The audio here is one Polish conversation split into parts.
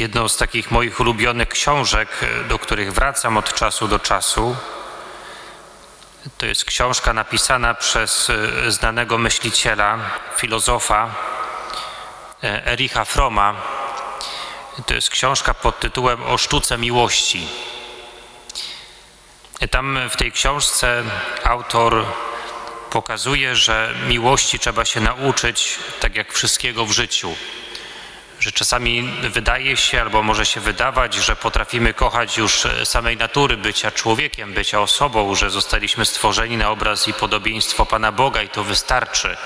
jedną z takich moich ulubionych książek, do których wracam od czasu do czasu. To jest książka napisana przez e, znanego myśliciela, filozofa e, Ericha Froma. To jest książka pod tytułem O sztuce miłości. Tam w tej książce autor pokazuje, że miłości trzeba się nauczyć, tak jak wszystkiego w życiu że czasami wydaje się, albo może się wydawać, że potrafimy kochać już samej natury bycia człowiekiem, bycia osobą, że zostaliśmy stworzeni na obraz i podobieństwo Pana Boga i to wystarczy.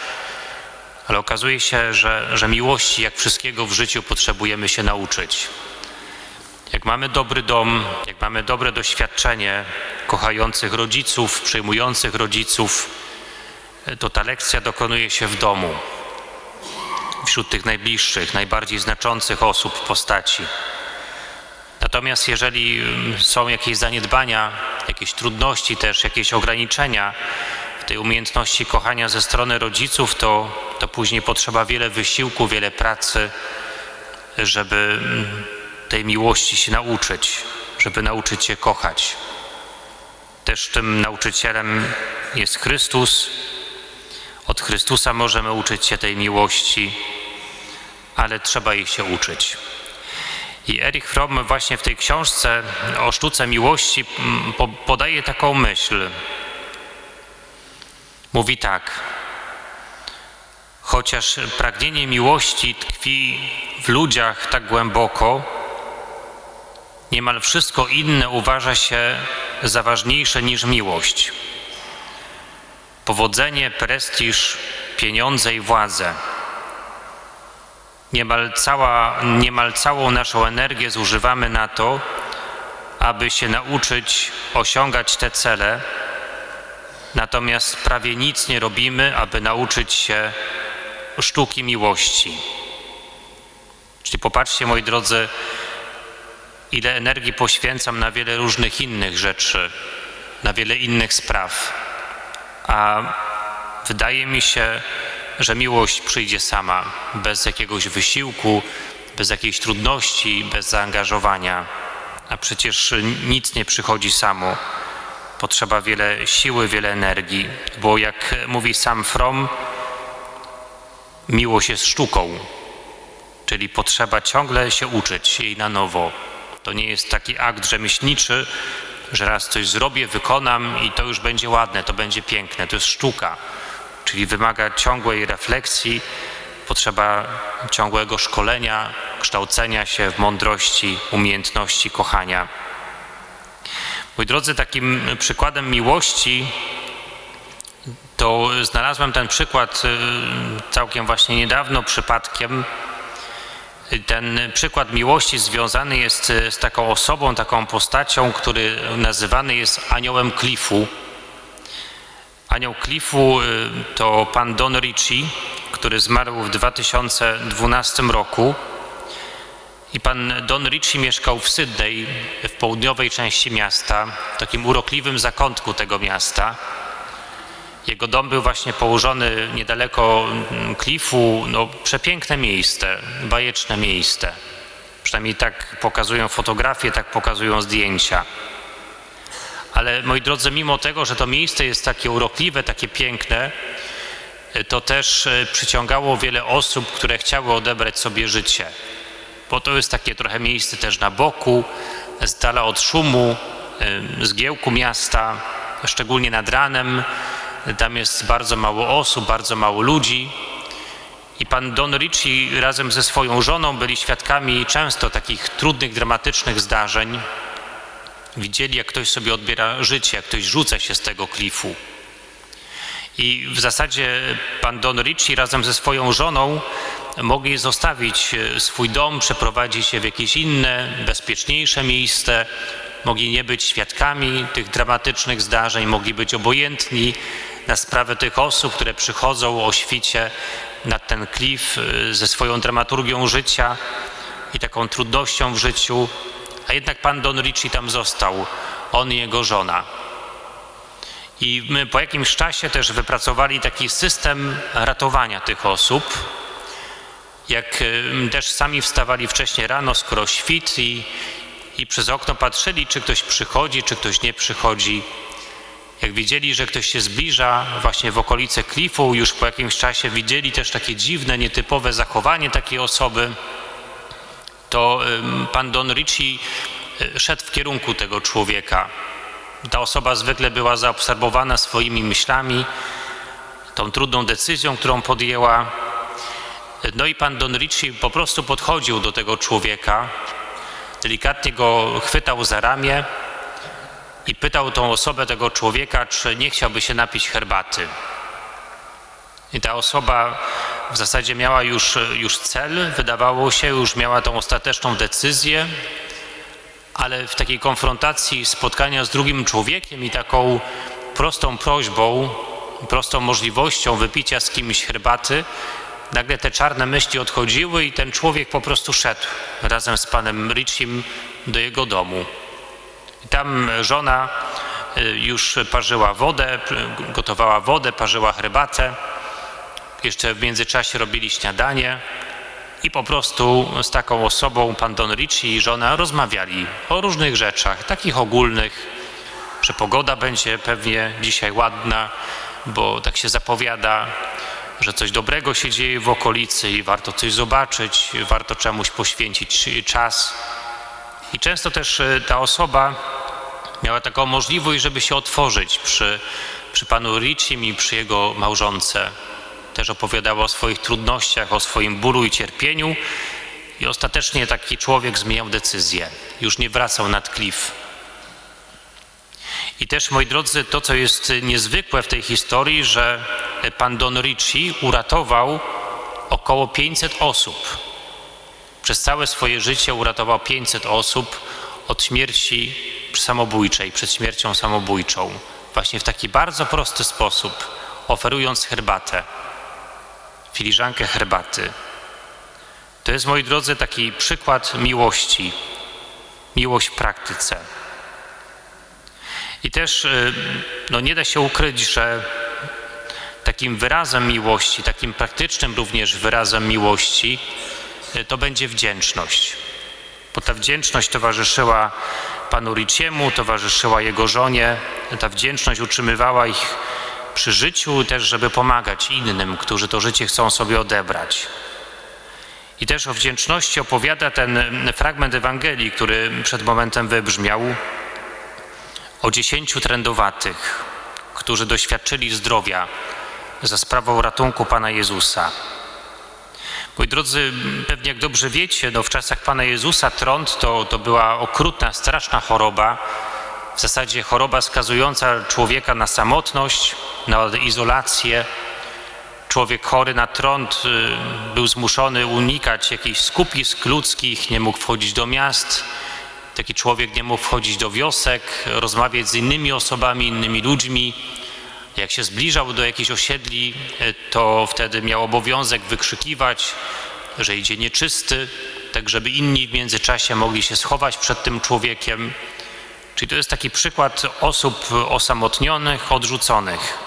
Ale okazuje się, że, że miłości, jak wszystkiego w życiu, potrzebujemy się nauczyć. Jak mamy dobry dom, jak mamy dobre doświadczenie kochających rodziców, przyjmujących rodziców, to ta lekcja dokonuje się w domu wśród tych najbliższych, najbardziej znaczących osób, postaci. Natomiast jeżeli mm, są jakieś zaniedbania, jakieś trudności też, jakieś ograniczenia w tej umiejętności kochania ze strony rodziców, to, to później potrzeba wiele wysiłku, wiele pracy, żeby mm, tej miłości się nauczyć, żeby nauczyć się kochać. Też tym nauczycielem jest Chrystus. Od Chrystusa możemy uczyć się tej miłości ale trzeba jej się uczyć. I Erich Fromm właśnie w tej książce o sztuce miłości mm, podaje taką myśl. Mówi tak. Chociaż pragnienie miłości tkwi w ludziach tak głęboko, niemal wszystko inne uważa się za ważniejsze niż miłość. Powodzenie, prestiż, pieniądze i władzę Niemal, cała, niemal całą naszą energię zużywamy na to, aby się nauczyć osiągać te cele, natomiast prawie nic nie robimy, aby nauczyć się sztuki miłości. Czyli popatrzcie, moi drodzy, ile energii poświęcam na wiele różnych innych rzeczy, na wiele innych spraw, a wydaje mi się, że miłość przyjdzie sama, bez jakiegoś wysiłku, bez jakiejś trudności, bez zaangażowania. A przecież nic nie przychodzi samo. Potrzeba wiele siły, wiele energii, bo jak mówi sam From, miłość jest sztuką, czyli potrzeba ciągle się uczyć jej na nowo. To nie jest taki akt rzemieślniczy, że raz coś zrobię, wykonam i to już będzie ładne, to będzie piękne. To jest sztuka czyli wymaga ciągłej refleksji, potrzeba ciągłego szkolenia, kształcenia się w mądrości, umiejętności kochania. Moi drodzy, takim przykładem miłości to znalazłem ten przykład y, całkiem właśnie niedawno, przypadkiem. Ten przykład miłości związany jest z taką osobą, taką postacią, który nazywany jest aniołem Cliffu. Anioł Cliffu y, to pan Don Ritchie, który zmarł w 2012 roku. I pan Don Ritchie mieszkał w Sydney, w południowej części miasta, w takim urokliwym zakątku tego miasta. Jego dom był właśnie położony niedaleko mm, klifu, no, przepiękne miejsce, bajeczne miejsce. Przynajmniej tak pokazują fotografie, tak pokazują zdjęcia. Ale moi drodzy, mimo tego, że to miejsce jest takie urokliwe, takie piękne, to też e, przyciągało wiele osób, które chciały odebrać sobie życie. Bo to jest takie trochę miejsce też na boku, z dala od szumu, e, zgiełku miasta, szczególnie nad ranem. Tam jest bardzo mało osób, bardzo mało ludzi. I pan Don Ritchie razem ze swoją żoną byli świadkami często takich trudnych, dramatycznych zdarzeń, Widzieli, jak ktoś sobie odbiera życie, jak ktoś rzuca się z tego klifu. I w zasadzie pan Don Ritchie razem ze swoją żoną mogli zostawić e, swój dom, przeprowadzić się w jakieś inne, bezpieczniejsze miejsce, mogli nie być świadkami tych dramatycznych zdarzeń, mogli być obojętni na sprawę tych osób, które przychodzą o świcie nad ten klif e, ze swoją dramaturgią życia i taką trudnością w życiu, a jednak pan Don Ritchie tam został, on i jego żona. I my po jakimś czasie też wypracowali taki system ratowania tych osób. jak też sami wstawali wcześniej rano, skoro świt i, i przez okno patrzyli, czy ktoś przychodzi, czy ktoś nie przychodzi. Jak widzieli, że ktoś się zbliża właśnie w okolice klifu, już po jakimś czasie widzieli też takie dziwne, nietypowe zachowanie takiej osoby, to pan Don Ricci e, szedł w kierunku tego człowieka. Ta osoba zwykle była zaobserwowana swoimi myślami, tą trudną decyzją, którą podjęła. No i pan Don Ricci po prostu podchodził do tego człowieka, delikatnie go chwytał za ramię i pytał tą osobę, tego człowieka, czy nie chciałby się napić herbaty. I ta osoba w zasadzie miała już, już cel, wydawało się, już miała tą ostateczną decyzję, ale w takiej konfrontacji spotkania z drugim człowiekiem i taką prostą prośbą, prostą możliwością wypicia z kimś herbaty, nagle te czarne myśli odchodziły i ten człowiek po prostu szedł razem z panem Richim do jego domu. I tam żona y, już parzyła wodę, gotowała wodę, parzyła herbatę. Jeszcze w międzyczasie robili śniadanie i po prostu z taką osobą, pan Don Ricci i żona, rozmawiali o różnych rzeczach, takich ogólnych, że pogoda będzie pewnie dzisiaj ładna, bo tak się zapowiada, że coś dobrego się dzieje w okolicy i warto coś zobaczyć, warto czemuś poświęcić czas. I często też e, ta osoba miała taką możliwość, żeby się otworzyć przy, przy panu Richim i przy jego małżonce. Też opowiadała o swoich trudnościach, o swoim bólu i cierpieniu. I ostatecznie taki człowiek zmieniał decyzję. Już nie wracał nad klif. I też, moi drodzy, to, co jest niezwykłe w tej historii, że pan Don Ricci uratował około 500 osób. Przez całe swoje życie uratował 500 osób od śmierci samobójczej, przed śmiercią samobójczą. Właśnie w taki bardzo prosty sposób, oferując herbatę, filiżankę herbaty. To jest, moi drodzy, taki przykład miłości, miłość w praktyce. I też y, no, nie da się ukryć, że takim wyrazem miłości, takim praktycznym również wyrazem miłości, y, to będzie wdzięczność. Bo ta wdzięczność towarzyszyła panu Riciemu, towarzyszyła jego żonie. Ta wdzięczność utrzymywała ich przy życiu, też żeby pomagać innym, którzy to życie chcą sobie odebrać. I też o wdzięczności opowiada ten fragment Ewangelii, który przed momentem wybrzmiał o dziesięciu trędowatych, którzy doświadczyli zdrowia za sprawą ratunku Pana Jezusa. Moi drodzy, pewnie jak dobrze wiecie, no w czasach Pana Jezusa trąd to, to była okrutna, straszna choroba, w zasadzie choroba skazująca człowieka na samotność, na izolację. Człowiek chory na trąd y, był zmuszony unikać jakichś skupisk ludzkich, nie mógł wchodzić do miast, Taki człowiek nie mógł wchodzić do wiosek, rozmawiać z innymi osobami, innymi ludźmi. Jak się zbliżał do jakiejś osiedli, e, to wtedy miał obowiązek wykrzykiwać, że idzie nieczysty, tak żeby inni w międzyczasie mogli się schować przed tym człowiekiem. Czyli to jest taki przykład osób osamotnionych, odrzuconych.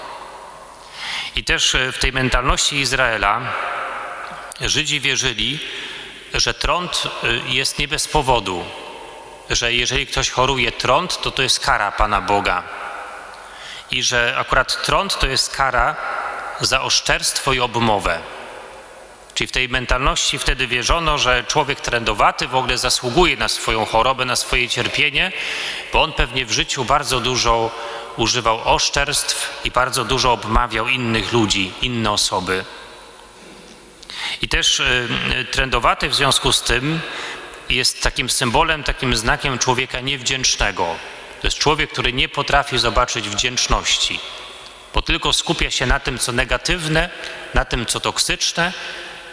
I też e, w tej mentalności Izraela Żydzi wierzyli, że trąd e, jest nie bez powodu, że jeżeli ktoś choruje trąd, to to jest kara Pana Boga. I że akurat trąd to jest kara za oszczerstwo i obmowę. Czyli w tej mentalności wtedy wierzono, że człowiek trędowaty w ogóle zasługuje na swoją chorobę, na swoje cierpienie, bo on pewnie w życiu bardzo dużo używał oszczerstw i bardzo dużo obmawiał innych ludzi, inne osoby. I też y, trędowaty w związku z tym jest takim symbolem, takim znakiem człowieka niewdzięcznego. To jest człowiek, który nie potrafi zobaczyć wdzięczności, bo tylko skupia się na tym, co negatywne, na tym, co toksyczne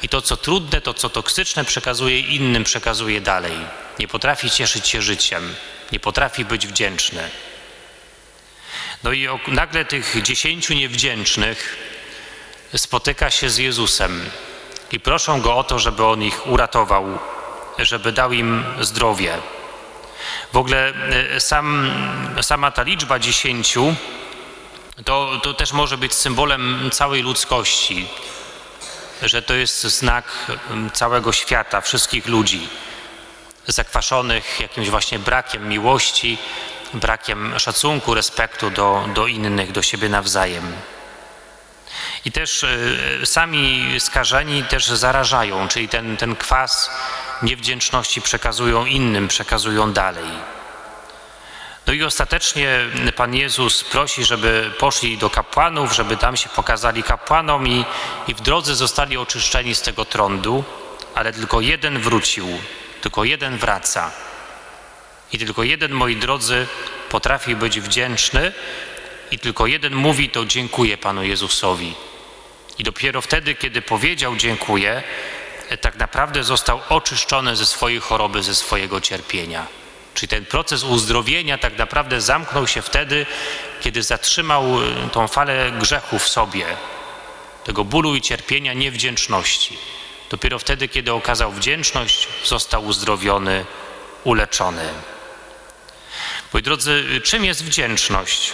i to, co trudne, to, co toksyczne, przekazuje innym, przekazuje dalej. Nie potrafi cieszyć się życiem, nie potrafi być wdzięczny. No i nagle tych dziesięciu niewdzięcznych spotyka się z Jezusem i proszą go o to, żeby on ich uratował żeby dał im zdrowie. W ogóle e, sam, sama ta liczba dziesięciu to, to też może być symbolem całej ludzkości. Że to jest znak całego świata, wszystkich ludzi, zakwaszonych jakimś właśnie brakiem miłości, brakiem szacunku, respektu do, do innych, do siebie nawzajem. I też y, sami skażeni też zarażają, czyli ten, ten kwas niewdzięczności przekazują innym, przekazują dalej. No i ostatecznie Pan Jezus prosi, żeby poszli do kapłanów, żeby tam się pokazali kapłanom i, i w drodze zostali oczyszczeni z tego trądu, ale tylko jeden wrócił, tylko jeden wraca. I tylko jeden, moi drodzy, potrafi być wdzięczny i tylko jeden mówi to dziękuję Panu Jezusowi. I dopiero wtedy, kiedy powiedział dziękuję, tak naprawdę został oczyszczony ze swojej choroby, ze swojego cierpienia. Czyli ten proces uzdrowienia tak naprawdę zamknął się wtedy, kiedy zatrzymał y, tą falę grzechu w sobie, tego bólu i cierpienia, niewdzięczności. Dopiero wtedy, kiedy okazał wdzięczność, został uzdrowiony, uleczony. Moi drodzy, czym jest wdzięczność?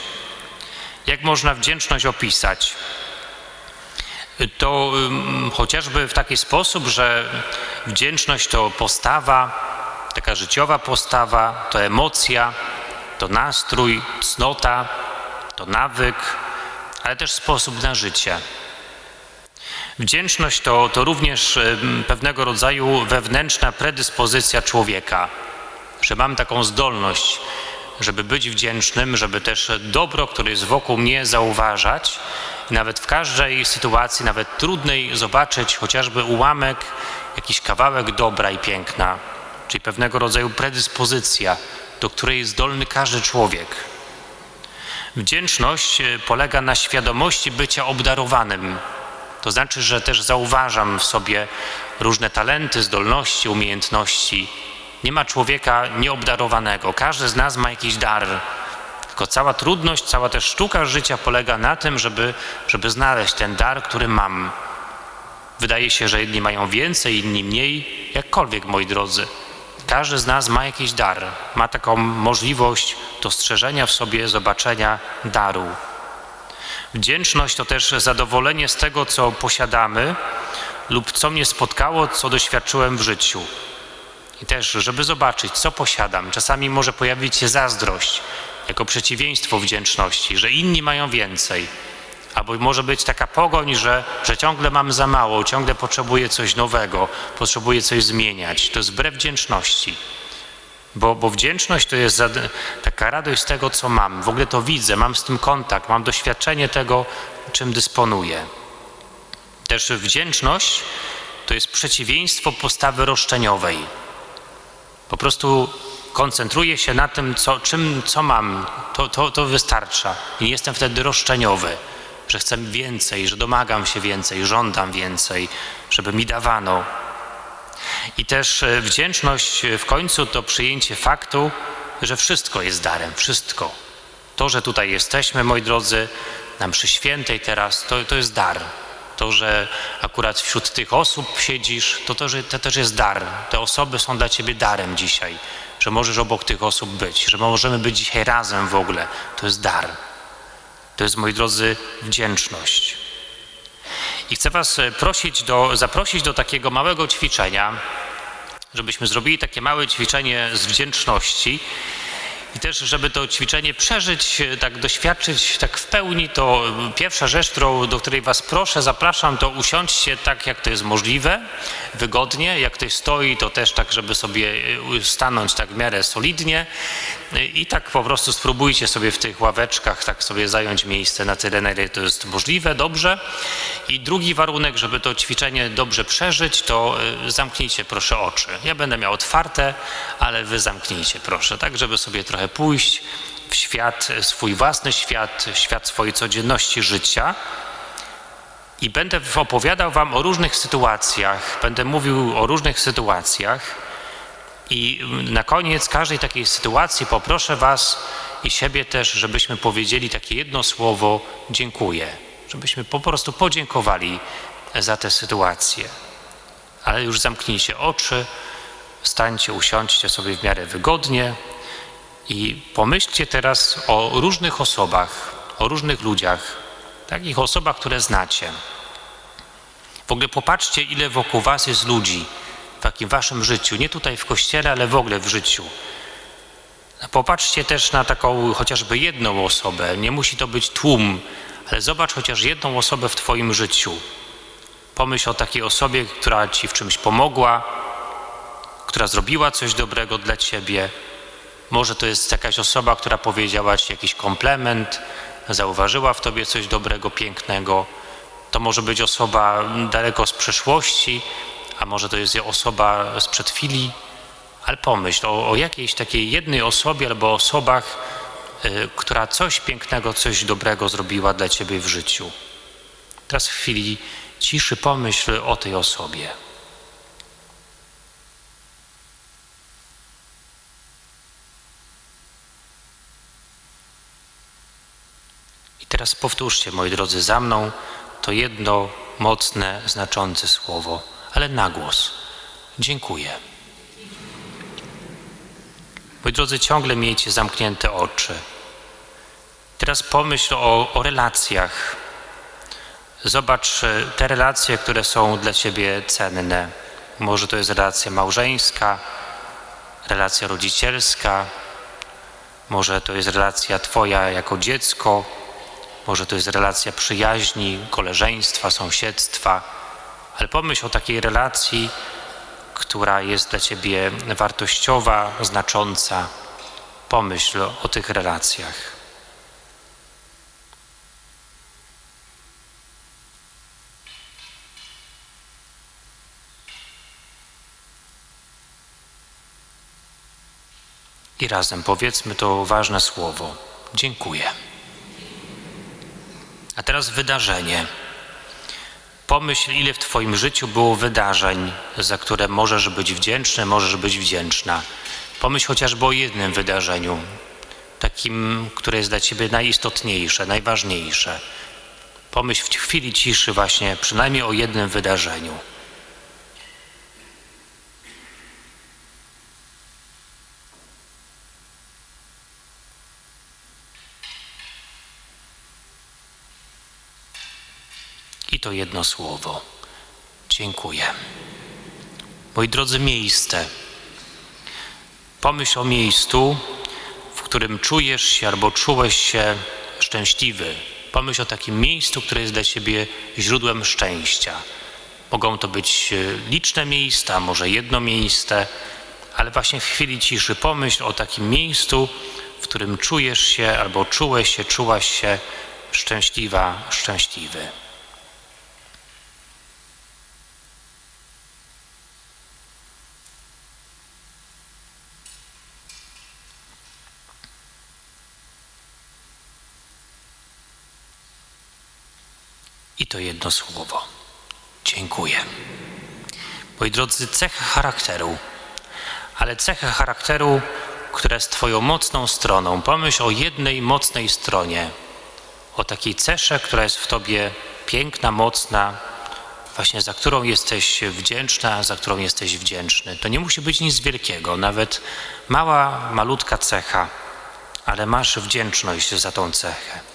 Jak można wdzięczność opisać? To chociażby w taki sposób, że wdzięczność to postawa, taka życiowa postawa, to emocja, to nastrój, cnota, to nawyk, ale też sposób na życie. Wdzięczność to, to również pewnego rodzaju wewnętrzna predyspozycja człowieka, że mam taką zdolność, żeby być wdzięcznym, żeby też dobro, które jest wokół mnie, zauważać nawet w każdej sytuacji, nawet trudnej, zobaczyć chociażby ułamek, jakiś kawałek dobra i piękna czyli pewnego rodzaju predyspozycja, do której jest zdolny każdy człowiek. Wdzięczność e, polega na świadomości bycia obdarowanym. To znaczy, że też zauważam w sobie różne talenty, zdolności, umiejętności. Nie ma człowieka nieobdarowanego. Każdy z nas ma jakiś dar. Tylko cała trudność, cała też sztuka życia polega na tym, żeby, żeby znaleźć ten dar, który mam. Wydaje się, że jedni mają więcej, inni mniej. Jakkolwiek, moi drodzy. Każdy z nas ma jakiś dar, ma taką możliwość dostrzeżenia w sobie, zobaczenia daru. Wdzięczność to też zadowolenie z tego, co posiadamy lub co mnie spotkało, co doświadczyłem w życiu. I też, żeby zobaczyć, co posiadam. Czasami może pojawić się zazdrość jako przeciwieństwo wdzięczności, że inni mają więcej Albo może być taka pogoń, że, że ciągle mam za mało, ciągle potrzebuję coś nowego, potrzebuję coś zmieniać. To jest wbrew wdzięczności. Bo, bo wdzięczność to jest taka radość z tego, co mam. W ogóle to widzę, mam z tym kontakt, mam doświadczenie tego, czym dysponuję. Też wdzięczność to jest przeciwieństwo postawy roszczeniowej. Po prostu koncentruję się na tym, co, czym, co mam, to, to, to wystarcza. I nie jestem wtedy roszczeniowy że chcę więcej, że domagam się więcej, żądam więcej, żeby mi dawano. I też e, wdzięczność e, w końcu to przyjęcie faktu, że wszystko jest darem, wszystko. To, że tutaj jesteśmy, moi drodzy, na mszy świętej teraz, to, to jest dar. To, że akurat wśród tych osób siedzisz, to, to, że to też jest dar. Te osoby są dla ciebie darem dzisiaj, że możesz obok tych osób być, że możemy być dzisiaj razem w ogóle. To jest dar. To jest, moi drodzy, wdzięczność. I chcę Was e, prosić do, zaprosić do takiego małego ćwiczenia, żebyśmy zrobili takie małe ćwiczenie z wdzięczności. I też, żeby to ćwiczenie przeżyć, tak doświadczyć tak w pełni, to pierwsza rzecz, którą, do której Was proszę, zapraszam, to usiądźcie tak, jak to jest możliwe, wygodnie. Jak ktoś stoi, to też tak, żeby sobie e, stanąć tak w miarę solidnie. I tak po prostu spróbujcie sobie w tych ławeczkach tak sobie zająć miejsce na tyle, na ile to jest możliwe, dobrze. I drugi warunek, żeby to ćwiczenie dobrze przeżyć, to zamknijcie proszę oczy. Ja będę miał otwarte, ale Wy zamknijcie proszę, tak, żeby sobie trochę trochę pójść w świat, swój własny świat, świat swojej codzienności życia. I będę opowiadał Wam o różnych sytuacjach, będę mówił o różnych sytuacjach. I na koniec każdej takiej sytuacji poproszę Was i siebie też, żebyśmy powiedzieli takie jedno słowo dziękuję, żebyśmy po prostu podziękowali za tę sytuację. Ale już zamknijcie oczy, stańcie, usiądźcie sobie w miarę wygodnie. I pomyślcie teraz o różnych osobach, o różnych ludziach, takich osobach, które znacie. W ogóle popatrzcie, ile wokół was jest ludzi w takim waszym życiu, nie tutaj w kościele, ale w ogóle w życiu. Popatrzcie też na taką chociażby jedną osobę. Nie musi to być tłum, ale zobacz chociaż jedną osobę w Twoim życiu. Pomyśl o takiej osobie, która Ci w czymś pomogła, która zrobiła coś dobrego dla Ciebie. Może to jest jakaś osoba, która powiedziała Ci jakiś komplement, zauważyła w Tobie coś dobrego, pięknego. To może być osoba daleko z przeszłości, a może to jest osoba sprzed chwili, ale pomyśl o, o jakiejś takiej jednej osobie albo osobach, y, która coś pięknego, coś dobrego zrobiła dla Ciebie w życiu. Teraz w chwili ciszy pomyśl o tej osobie. Teraz powtórzcie, moi drodzy, za mną to jedno mocne, znaczące słowo, ale na głos. Dziękuję. Moi drodzy, ciągle miejcie zamknięte oczy. Teraz pomyśl o, o relacjach. Zobacz e, te relacje, które są dla Ciebie cenne. Może to jest relacja małżeńska, relacja rodzicielska, może to jest relacja Twoja jako dziecko, może to jest relacja przyjaźni, koleżeństwa, sąsiedztwa, ale pomyśl o takiej relacji, która jest dla Ciebie wartościowa, znacząca. Pomyśl o tych relacjach. I razem powiedzmy to ważne słowo. Dziękuję. A teraz wydarzenie. Pomyśl, ile w Twoim życiu było wydarzeń, za które możesz być wdzięczny, możesz być wdzięczna. Pomyśl chociażby o jednym wydarzeniu, takim, które jest dla Ciebie najistotniejsze, najważniejsze. Pomyśl w chwili ciszy właśnie przynajmniej o jednym wydarzeniu. I to jedno słowo. Dziękuję. Moi drodzy, miejsce. Pomyśl o miejscu, w którym czujesz się albo czułeś się szczęśliwy. Pomyśl o takim miejscu, które jest dla ciebie źródłem szczęścia. Mogą to być e, liczne miejsca, może jedno miejsce, ale właśnie w chwili ciszy pomyśl o takim miejscu, w którym czujesz się albo czułeś się, czułaś się szczęśliwa, szczęśliwy. I to jedno słowo. Dziękuję. Moi drodzy, cechy charakteru, ale cechy charakteru, która jest Twoją mocną stroną. Pomyśl o jednej mocnej stronie, o takiej cesze, która jest w Tobie piękna, mocna, właśnie za którą jesteś wdzięczna, za którą jesteś wdzięczny. To nie musi być nic wielkiego, nawet mała, malutka cecha, ale masz wdzięczność za tą cechę.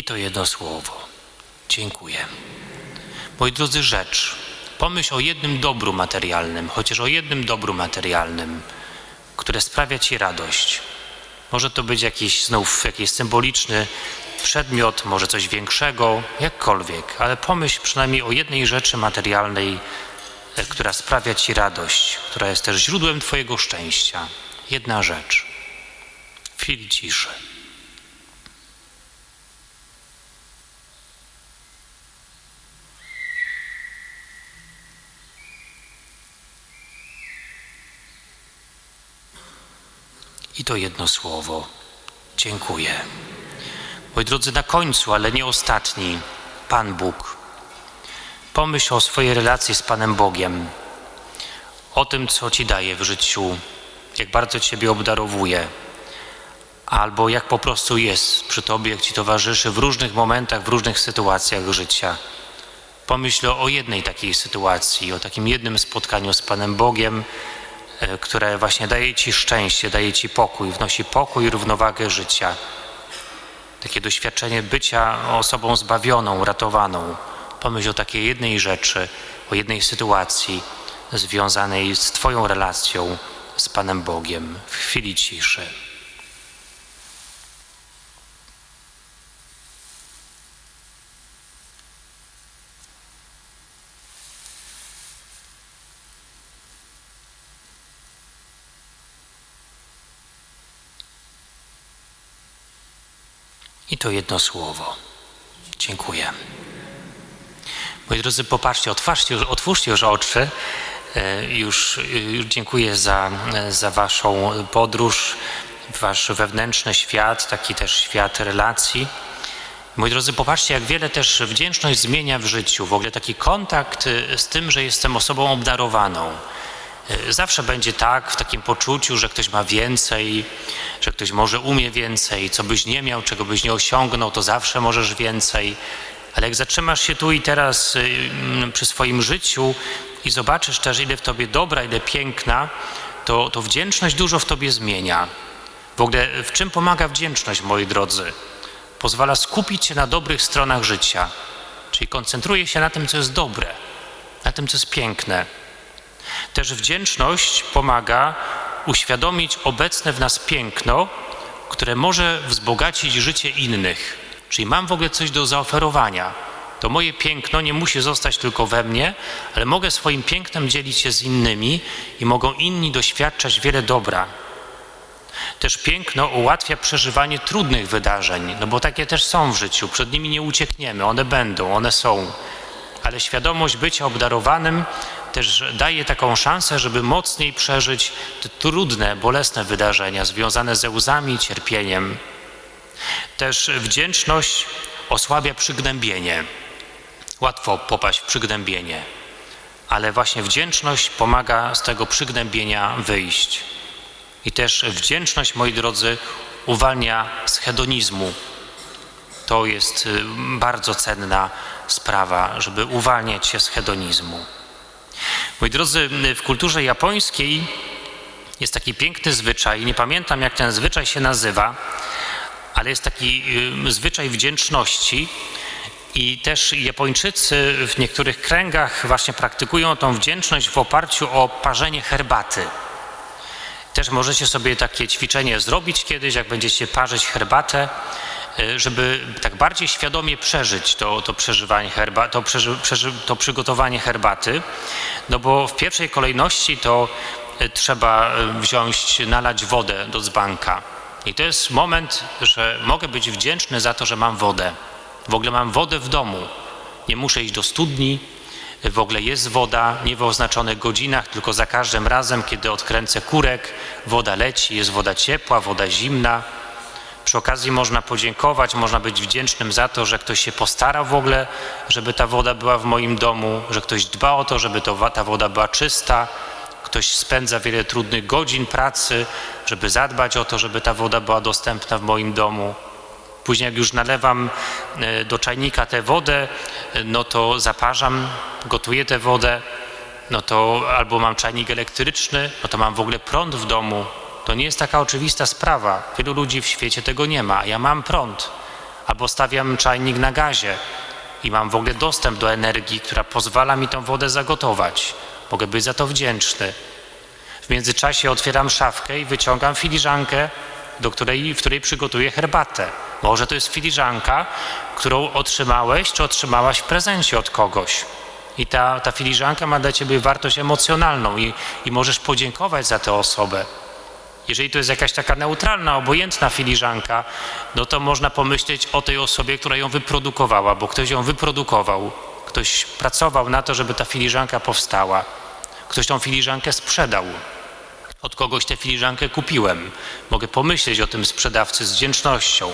I to jedno słowo. Dziękuję. Moi drodzy, rzecz. Pomyśl o jednym dobru materialnym, chociaż o jednym dobru materialnym, które sprawia Ci radość. Może to być jakiś znów jakiś symboliczny przedmiot, może coś większego, jakkolwiek, ale pomyśl przynajmniej o jednej rzeczy materialnej, e, która sprawia Ci radość, która jest też źródłem Twojego szczęścia. Jedna rzecz. W ciszy. I to jedno słowo. Dziękuję. Moi drodzy, na końcu, ale nie ostatni, Pan Bóg. Pomyśl o swojej relacji z Panem Bogiem, o tym, co Ci daje w życiu, jak bardzo Ciebie obdarowuje, albo jak po prostu jest przy Tobie, jak Ci towarzyszy w różnych momentach, w różnych sytuacjach życia. Pomyśl o jednej takiej sytuacji, o takim jednym spotkaniu z Panem Bogiem, które właśnie daje Ci szczęście, daje Ci pokój, wnosi pokój, równowagę życia. Takie doświadczenie bycia osobą zbawioną, ratowaną. Pomyśl o takiej jednej rzeczy, o jednej sytuacji związanej z Twoją relacją z Panem Bogiem w chwili ciszy. I to jedno słowo. Dziękuję. Moi drodzy, popatrzcie, otwórzcie, otwórzcie już oczy. E, już, już dziękuję za, za Waszą podróż, Wasz wewnętrzny świat, taki też świat relacji. Moi drodzy, popatrzcie, jak wiele też wdzięczność zmienia w życiu, w ogóle taki kontakt z tym, że jestem osobą obdarowaną. E, zawsze będzie tak, w takim poczuciu, że ktoś ma więcej, że ktoś może umie więcej, co byś nie miał, czego byś nie osiągnął, to zawsze możesz więcej. Ale jak zatrzymasz się tu i teraz y, mm, przy swoim życiu i zobaczysz też, ile w tobie dobra, ile piękna, to, to wdzięczność dużo w tobie zmienia. W ogóle w czym pomaga wdzięczność, moi drodzy? Pozwala skupić się na dobrych stronach życia, czyli koncentruje się na tym, co jest dobre, na tym, co jest piękne. Też wdzięczność pomaga uświadomić obecne w nas piękno, które może wzbogacić życie innych. Czyli mam w ogóle coś do zaoferowania. To moje piękno nie musi zostać tylko we mnie, ale mogę swoim pięknem dzielić się z innymi i mogą inni doświadczać wiele dobra. Też piękno ułatwia przeżywanie trudnych wydarzeń, no bo takie też są w życiu, przed nimi nie uciekniemy, one będą, one są. Ale świadomość bycia obdarowanym też daje taką szansę, żeby mocniej przeżyć te trudne, bolesne wydarzenia związane ze łzami cierpieniem. Też wdzięczność osłabia przygnębienie. Łatwo popaść w przygnębienie, ale właśnie wdzięczność pomaga z tego przygnębienia wyjść. I też wdzięczność, moi drodzy, uwalnia z hedonizmu. To jest y, bardzo cenna sprawa, żeby uwalniać się z hedonizmu. Moi drodzy, w kulturze japońskiej jest taki piękny zwyczaj, nie pamiętam jak ten zwyczaj się nazywa, ale jest taki y, zwyczaj wdzięczności. I też Japończycy w niektórych kręgach właśnie praktykują tą wdzięczność w oparciu o parzenie herbaty. Też możecie sobie takie ćwiczenie zrobić kiedyś, jak będziecie parzyć herbatę, żeby tak bardziej świadomie przeżyć to, to przeżywanie herba, to, przeży, przeży, to przygotowanie herbaty. No bo w pierwszej kolejności to y, trzeba wziąć, nalać wodę do dzbanka i to jest moment, że mogę być wdzięczny za to, że mam wodę. W ogóle mam wodę w domu. Nie muszę iść do studni. W ogóle jest woda, nie w oznaczonych godzinach, tylko za każdym razem, kiedy odkręcę kurek, woda leci, jest woda ciepła, woda zimna. Przy okazji można podziękować, można być wdzięcznym za to, że ktoś się postarał w ogóle, żeby ta woda była w moim domu, że ktoś dba o to, żeby to, ta woda była czysta, ktoś spędza wiele trudnych godzin pracy, żeby zadbać o to, żeby ta woda była dostępna w moim domu. Później jak już nalewam e, do czajnika tę wodę, e, no to zaparzam, gotuję tę wodę, no to albo mam czajnik elektryczny, no to mam w ogóle prąd w domu. To nie jest taka oczywista sprawa. Wielu ludzi w świecie tego nie ma, ja mam prąd. Albo stawiam czajnik na gazie i mam w ogóle dostęp do energii, która pozwala mi tą wodę zagotować. Mogę być za to wdzięczny. W międzyczasie otwieram szafkę i wyciągam filiżankę, do której, w której przygotuję herbatę. Może to jest filiżanka, którą otrzymałeś czy otrzymałaś w prezencie od kogoś. I ta, ta filiżanka ma dla ciebie wartość emocjonalną i, i możesz podziękować za tę osobę. Jeżeli to jest jakaś taka neutralna, obojętna filiżanka, no to można pomyśleć o tej osobie, która ją wyprodukowała, bo ktoś ją wyprodukował, ktoś pracował na to, żeby ta filiżanka powstała, ktoś tą filiżankę sprzedał. Od kogoś tę filiżankę kupiłem. Mogę pomyśleć o tym sprzedawcy z wdzięcznością.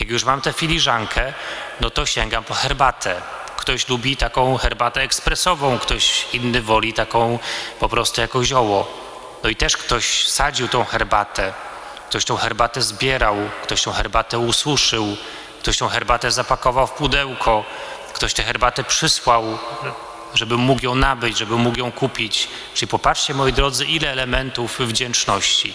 Jak już mam tę filiżankę, no to sięgam po herbatę. Ktoś lubi taką herbatę ekspresową, ktoś inny woli taką po prostu jako zioło. No i też ktoś sadził tą herbatę, ktoś tą herbatę zbierał, ktoś tą herbatę ususzył, ktoś tą herbatę zapakował w pudełko, ktoś tę herbatę przysłał, żebym mógł ją nabyć, żebym mógł ją kupić. Czyli popatrzcie, moi drodzy, ile elementów wdzięczności.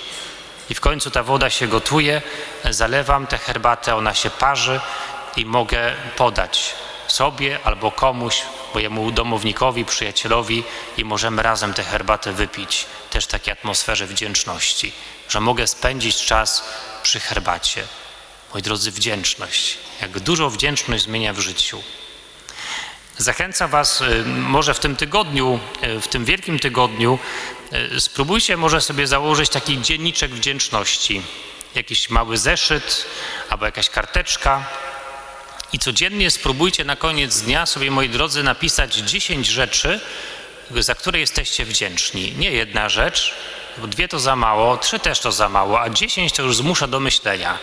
I w końcu ta woda się gotuje, zalewam tę herbatę, ona się parzy i mogę podać sobie albo komuś, mojemu domownikowi, przyjacielowi i możemy razem tę herbatę wypić. Też w takiej atmosferze wdzięczności, że mogę spędzić czas przy herbacie. Moi drodzy, wdzięczność. Jak dużo wdzięczność zmienia w życiu. Zachęcam Was, y, może w tym tygodniu, y, w tym wielkim tygodniu, y, spróbujcie może sobie założyć taki dzienniczek wdzięczności. Jakiś mały zeszyt albo jakaś karteczka. I codziennie spróbujcie na koniec dnia sobie, moi drodzy, napisać 10 rzeczy, za które jesteście wdzięczni. Nie jedna rzecz, bo dwie to za mało, trzy też to za mało, a 10 to już zmusza do myślenia.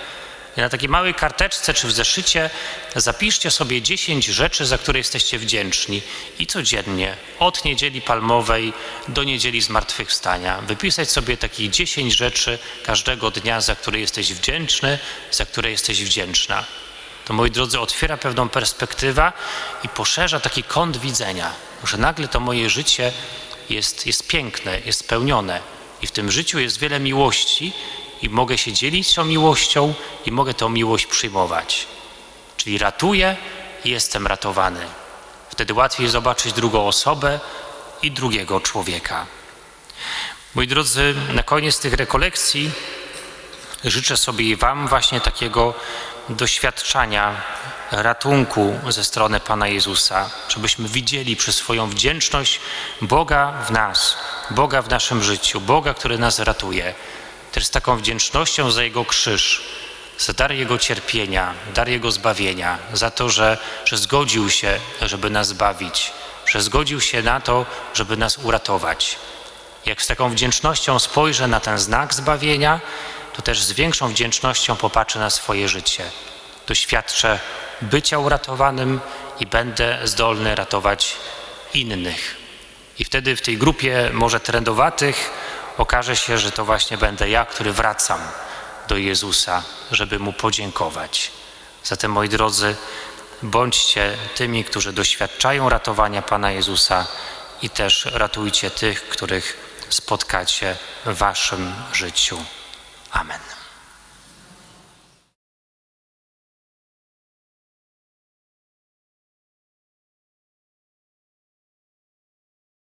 I na takiej małej karteczce czy w zeszycie zapiszcie sobie 10 rzeczy, za które jesteście wdzięczni i codziennie od niedzieli palmowej do niedzieli zmartwychwstania wypisać sobie takich 10 rzeczy każdego dnia, za które jesteś wdzięczny, za które jesteś wdzięczna. To moi drodzy otwiera pewną perspektywę i poszerza taki kąt widzenia, że nagle to moje życie jest, jest piękne, jest spełnione i w tym życiu jest wiele miłości i mogę się dzielić tą miłością i mogę tą miłość przyjmować. Czyli ratuję i jestem ratowany. Wtedy łatwiej zobaczyć drugą osobę i drugiego człowieka. Moi drodzy, na koniec tych rekolekcji życzę sobie i Wam właśnie takiego doświadczania ratunku ze strony Pana Jezusa, żebyśmy widzieli przez swoją wdzięczność Boga w nas, Boga w naszym życiu, Boga, który nas ratuje też z taką wdzięcznością za Jego krzyż, za dar Jego cierpienia, dar Jego zbawienia, za to, że, że zgodził się, żeby nas zbawić, że zgodził się na to, żeby nas uratować. Jak z taką wdzięcznością spojrzę na ten znak zbawienia, to też z większą wdzięcznością popatrzę na swoje życie. Doświadczę bycia uratowanym i będę zdolny ratować innych. I wtedy w tej grupie może trendowatych okaże się, że to właśnie będę ja, który wracam do Jezusa, żeby Mu podziękować. Zatem, moi drodzy, bądźcie tymi, którzy doświadczają ratowania Pana Jezusa i też ratujcie tych, których spotkacie w Waszym życiu. Amen.